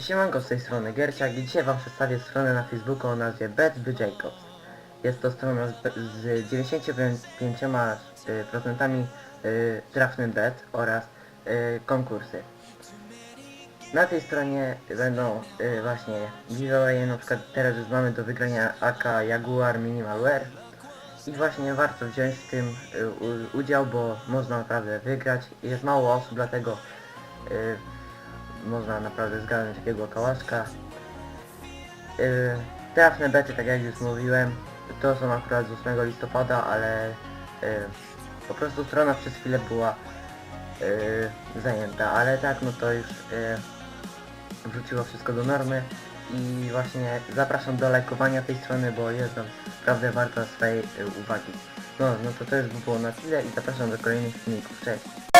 Siemanko z tej strony Gierciak i dzisiaj wam przedstawię stronę na Facebooku o nazwie Bet by Jacobs. Jest to strona z, z 95% y, trafnym bet oraz y, konkursy. Na tej stronie będą y, właśnie giveawaye, na przykład teraz już mamy do wygrania AK Jaguar Minimalware i właśnie warto wziąć w tym y, udział, bo można naprawdę wygrać. Jest mało osób, dlatego można naprawdę zgarnąć takiego kałaszka. Yy, trafne bety, tak jak już mówiłem, to są akurat z 8 listopada, ale yy, po prostu strona przez chwilę była yy, zajęta, ale tak, no to już yy, wróciło wszystko do normy i właśnie zapraszam do lajkowania tej strony, bo jest tam naprawdę warta swojej yy, uwagi. No, no to już by było na tyle i zapraszam do kolejnych filmików. Cześć!